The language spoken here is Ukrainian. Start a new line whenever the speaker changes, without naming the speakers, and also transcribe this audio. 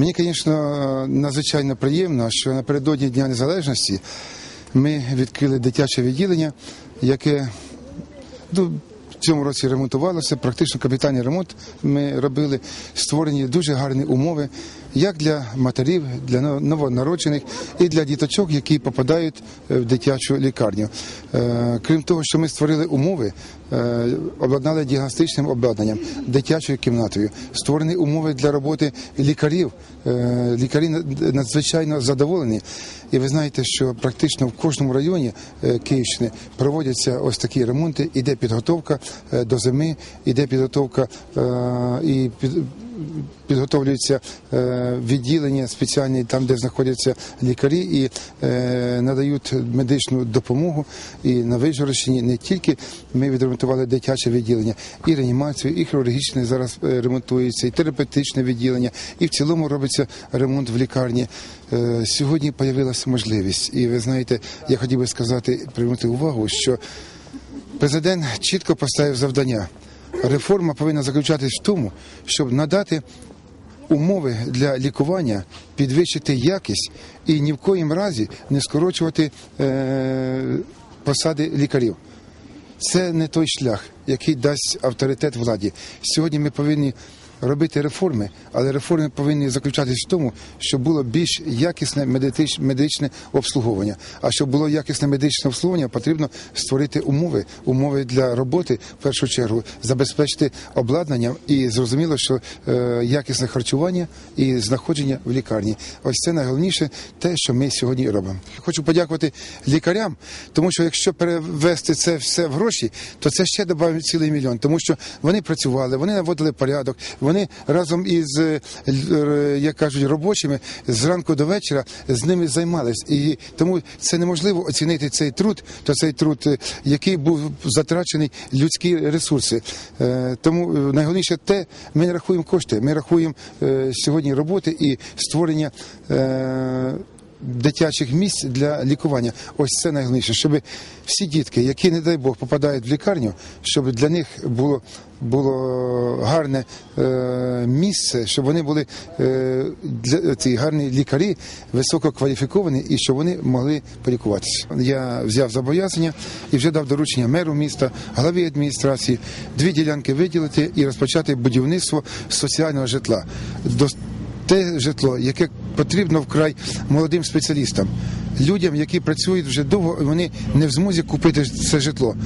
Мені, звісно, надзвичайно приємно, що напередодні Дня Незалежності ми відкрили дитяче відділення, яке ну, в цьому році ремонтувалося. Практично капітальний ремонт ми робили, створені дуже гарні умови як для матерів, для новонароджених і для діточок, які попадають е, в дитячу лікарню. Е, Крім того, що ми створили умови, е, обладнали діагностичним обладнанням, дитячою кімнатою, створені умови для роботи лікарів. Лікарі надзвичайно задоволені. І ви знаєте, що практично в кожному районі Київщини проводяться ось такі ремонти. Іде підготовка до зими, іде підготовка і під. Підготовлюються е, відділення спеціальні там, де знаходяться лікарі, і е, надають медичну допомогу. І на Вижгородщині не тільки ми відремонтували дитяче відділення, і реанімацію, і хірургічне зараз е, ремонтується, і терапевтичне відділення, і в цілому робиться ремонт в лікарні. Сьогодні з'явилася можливість, і ви знаєте, я хотів би сказати, привернути увагу, що президент чітко поставив завдання. Реформа повинна заключатись в тому, щоб надати умови для лікування, підвищити якість і ні в коїм разі не скорочувати е, посади лікарів. Це не той шлях, який дасть авторитет владі. Сьогодні ми повинні робити реформи, але реформи повинні заключатись в тому, щоб було більш якісне медичне обслуговування. А щоб було якісне медичне обслуговування, потрібно створити умови, умови для роботи в першу чергу, забезпечити обладнанням і зрозуміло, що е, якісне харчування і знаходження в лікарні. Ось це найголовніше те, що ми сьогодні робимо. Хочу подякувати лікарям, тому що якщо перевести це все в гроші, то це ще додає цілий мільйон, тому що вони працювали, вони наводили порядок, вони разом із е, е, як кажуть робочими зранку до вечора з ними займались. І тому це неможливо оцінити цей труд, то цей труд, е, який був затрачений людські ресурси. Тому найголовніше те, ми не рахуємо кошти, ми рахуємо сьогодні роботи і створення. Дитячих місць для лікування. Ось це найголовніше, щоб всі дітки, які, не дай Бог, попадають в лікарню, щоб для них було, було гарне е, місце, щоб вони були е, для, ці гарні лікарі, висококваліфіковані і щоб вони могли полікуватися. Я взяв зобов'язання і вже дав доручення меру міста, главі адміністрації, дві ділянки виділити і розпочати будівництво соціального житла. До те житло, яке потрібно вкрай молодим спеціалістам, людям, які працюють вже довго, і вони не в змозі купити це житло.